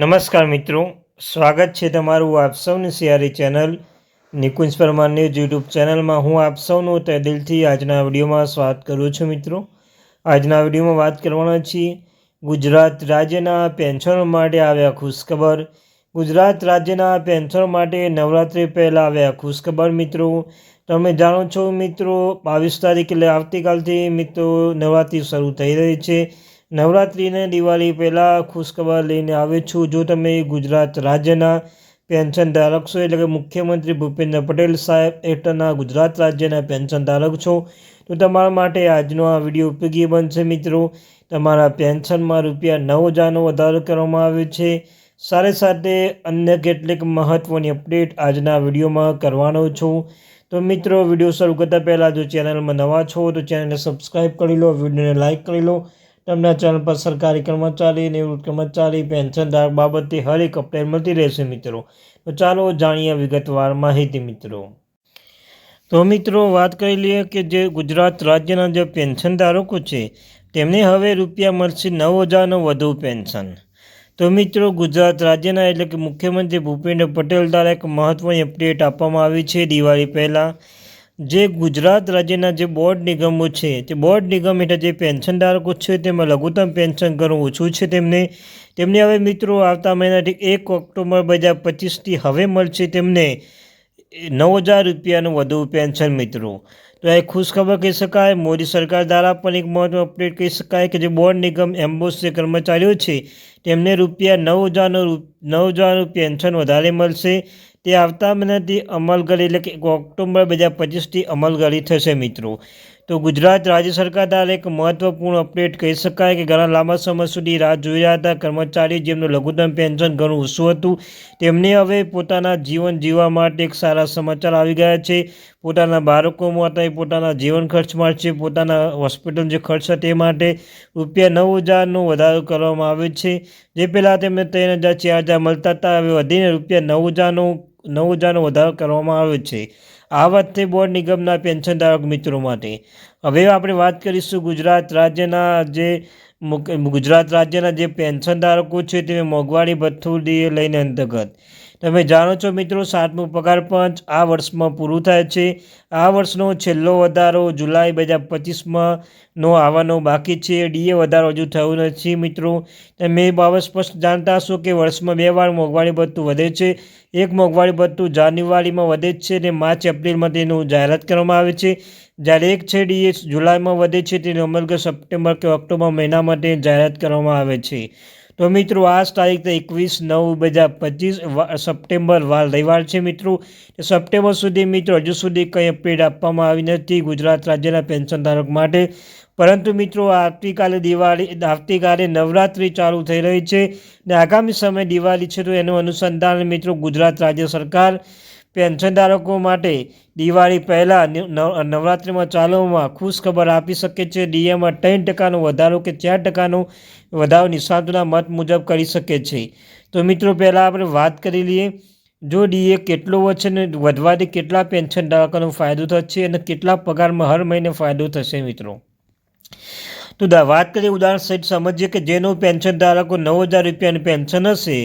નમસ્કાર મિત્રો, સ્વાગત છે તમારું આપ સૌની સિયારી channel Nikunj Parmar news YouTube ચેનલમાં. હું આપ સૌનું તે દિલથી આજના વિડીયોમાં સ્વાગત કરું છું મિત્રો. આજના વિડીયોમાં વાત કરવાના છીએ ગુજરાત રાજ્યના પેન્શનો માટે આવ્યા ખુશખબર. ગુજરાત રાજ્યના પેન્શનો માટે નવરાત્રિ પહેલાં આવ્યા ખુશખબર મિત્રો. તમે જાણો છો મિત્રો, બાવીસ તારીખ એટલે આવતીકાલથી મિત્રો નવરાત્રિ શરૂ થઈ રહી છે. નવરાત્રિને દિવાળી પહેલાં ખુશખબર લઈને આવ્યો છું. જો તમે ગુજરાત રાજ્યના પેન્શન ધારક છો એટલે કે મુખ્યમંત્રી ભૂપેન્દ્ર પટેલ સાહેબ હેઠળના ગુજરાત રાજ્યના પેન્શન ધારક છો, તો તમારા માટે આજનો આ વીડિયો ઉપયોગી બનશે મિત્રો. તમારા પેન્શનમાં રૂપિયા નવ હજારનો વધારો કરવામાં આવ્યો છે. સાથે સાથે અન્ય કેટલીક મહત્ત્વની અપડેટ આજના વિડીયોમાં કરવાનો છું. તો મિત્રો, વીડિયો શરૂ કરતાં પહેલાં જો ચેનલમાં નવા છો તો ચેનલને સબસ્ક્રાઈબ કરી લો, વિડીયોને લાઇક કરી લો. તમને ચેનલ પર સરકારી કર્મચારી, નિવૃત્ત કર્મચારી પેન્શનધારક બાબતે હરેક અપડેટ મળતી રહેશે મિત્રો. તો ચાલો જાણીએ વિગતવાર માહિતી મિત્રો. તો મિત્રો વાત કરી લઈએ કે જે ગુજરાત રાજ્યના જે પેન્શનધારકો છે, તેમને હવે રૂપિયા મળશે નવ હજારનું વધુ પેન્શન. તો મિત્રો ગુજરાત રાજ્યના એટલે કે મુખ્યમંત્રી ભૂપેન્દ્ર પટેલ દ્વારા એક મહત્ત્વની અપડેટ આપવામાં આવી છે. દિવાળી પહેલાં જે ગુજરાત રાજ્યના જે બોર્ડ નિગમો છે, તે બોર્ડ નિગમ હેઠળ જે પેન્શનધારકો છે, તેમાં લઘુત્તમ પેન્શન ઘણું ઓછું છે તેમને. તેમને હવે મિત્રો આવતા મહિનાથી એક ઓક્ટોબર બે હજાર પચીસથી હવે મળશે તેમને નવ હજાર રૂપિયાનું વધુ પેન્શન મિત્રો. તો એ ખુશખબર કહી શકાય, મોદી સરકાર દ્વારા પણ એક મહત્વ અપડેટ કહી શકાય કે જે બોર્ડ નિગમ એમ્બોસ કર્મચારીઓ છે, તેમને રૂપિયા નવ હજારનું નવ હજારનું પેન્શન વધારે મળશે. તે આવતા મહિનાથી અમલગઢ એટલે કે ઓક્ટોબર બે હજાર પચીસથી અમલગઢી થશે મિત્રો. તો ગુજરાત રાજ્ય સરકાર દ્વારા એક મહત્વપૂર્ણ અપડેટ કહી શકાય કે ઘણા લાંબા સમય સુધી રાહ જોઈ રહ્યા હતા. કર્મચારી જેમનું લઘુત્તમ પેન્શન ઘણું ઓછું હતું. તેમને હવે પોતાના જીવન જીવવા માટે એક સારા સમાચાર આવી ગયા છે. પોતાના બાળકો માટે પોતાના જીવન ખર્ચ માટે, પોતાના હોસ્પિટલ જે ખર્ચ તે માટે રૂપિયા નવ હજારનો વધારો કરવામાં આવ્યો છે. જે પહેલાં તેમને ત્રણ હજાર, ચાર હજાર મળતા હતા, હવે વધીને રૂપિયા નવ હજારનો નવ હજારનો વધારો કરવામાં આવ્યો છે. આ વાત બોર્ડ નિગમના પેન્શનધારક મિત્રો માટે. હવે આપણે વાત કરીશું ગુજરાત રાજ્યના જે ગુજરાત રાજ્યના જે પેન્શનધારકો છે તે મોંઘવારી ભથ્થું લઈને અંતર્ગત. તમે જાણો છો મિત્રો, સાતમું પગાર પંચ આ વર્ષમાં પૂરું થાય છે. આ વર્ષનો છેલ્લો વધારો જુલાઈ બે હજાર પચીસમાં નો આવવાનો બાકી છે. ડીએ વધારો હજુ થયો નથી મિત્રો. તમે બાબત સ્પષ્ટ જાણતા હશો કે વર્ષમાં બે વાર મોંઘવારી ભથ્થું વધે છે. એક મોંઘવારી ભથ્થું જાન્યુઆરીમાં વધે છે અને માર્ચ, એપ્રિલમાં તેનું જાહેરાત કરવામાં આવે છે. જ્યારે એક છે ડીએ જુલાઈમાં વધે છે, તેનું અમલ સપ્ટેમ્બર કે ઓક્ટોબર મહિના માટે જાહેરાત કરવામાં આવે છે. તો મિત્રો, આજ તારીખ તો એકવીસ નવ બે હજાર પચીસ સપ્ટેમ્બર વાર રવિવાર છે મિત્રો. સપ્ટેમ્બર સુધી મિત્રો, હજુ સુધી કંઈ અપડેટ આપવામાં આવી નથી ગુજરાત રાજ્યના પેન્શન ધારક માટે. પરંતુ મિત્રો, આવતીકાલે દિવાળી, આવતીકાલે નવરાત્રિ ચાલુ થઈ રહી છે. ને આગામી સમય દિવાળી છે તો એનું અનુસંધાન મિત્રો ગુજરાત રાજ્ય સરકાર પેન્શનધારકો માટે દિવાળી પહેલાં નવરાત્રિમાં ચાલુમાં ખુશ ખબર આપી શકે છે. ડીએમાં ત્રણ ટકાનો વધારો કે ચાર ટકાનો વધારો નિષ્ણાતોના મત મુજબ કરી શકે છે. તો મિત્રો, પહેલાં આપણે વાત કરી લઈએ, જો ડીએ કેટલો વધશે ને વધવાથી કેટલા પેન્શન ધારકોનો ફાયદો થશે અને કેટલા પગારમાં હર મહિને ફાયદો થશે મિત્રો? તો વાત કરીએ ઉદાહરણ સહિત સમજીએ કે જેનું પેન્શન ધારકો નવ હજાર રૂપિયાનું પેન્શન હશે,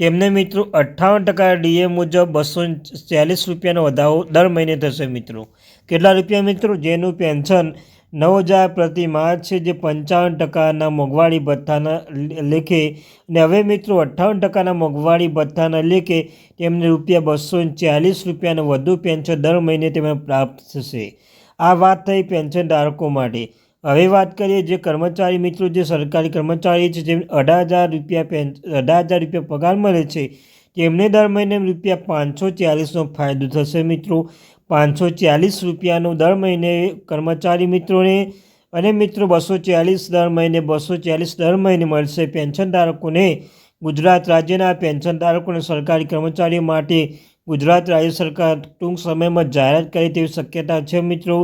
તેમને મિત્રો અઠ્ઠાવન ટકા ડીએ મુજબ બસો ચાલીસ રૂપિયાનો વધારો દર મહિને થશે મિત્રો. કેટલા રૂપિયા મિત્રો? જેનું પેન્શન નવ હજાર પ્રતિ માસ છે જે પંચાવન ટકાના મોંઘવારી ભથ્થાના લેખે અને હવે મિત્રો અઠ્ઠાવન ટકાના મોંઘવારી ભથ્થાના લેખે તેમને રૂપિયા બસો ચાલીસ રૂપિયાનું વધુ પેન્શન દર મહિને તેમને પ્રાપ્ત થશે. આ વાત થઈ પેન્શન ધારકો માટે. હવે વાત કરીએ જે કર્મચારી મિત્રો, જે સરકારી કર્મચારી છે જેમ અઢાર હજાર રૂપિયા પેન, અઢાર હજાર રૂપિયા પગાર મળે છે, તેમને દર મહિને રૂપિયા પાંચસો ચાલીસનો ફાયદો થશે મિત્રો. પાંચસો ચાલીસ રૂપિયાનો દર મહિને કર્મચારી મિત્રોને અને મિત્રો બસો ચાલીસ દર મહિને, બસો ચાલીસ દર મહિને મળશે પેન્શન ધારકોને. ગુજરાત રાજ્યના પેન્શન ધારકોને સરકારી કર્મચારીઓ માટે ગુજરાત રાજ્ય સરકાર ટૂંક સમયમાં જાહેરાત કરે તેવી શક્યતા છે મિત્રો.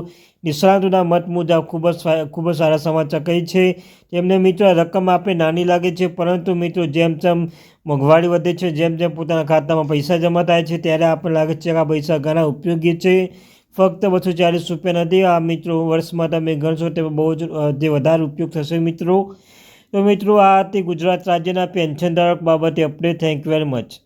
નિષ્ણાતોના મત મુજબ ખૂબ જ ખૂબ જ સારા સમાચાર કહી છે. તેમને મિત્રો રકમ આપણે નાની લાગે છે, પરંતુ મિત્રો જેમ જેમ મોંઘવારી વધે છે, જેમ જેમ પોતાના ખાતામાં પૈસા જમા થાય છે, ત્યારે આપણને લાગે છે કે આ પૈસા ઘણા ઉપયોગી છે. ફક્ત બસો ચાલીસ રૂપિયા નથી, આ મિત્રો વર્ષમાં તમે ગણશો તે બહુ જ જે વધારે ઉપયોગ થશે મિત્રો. તો મિત્રો આ હતી ગુજરાત રાજ્યના પેન્શન ધારક બાબતે update thank you very much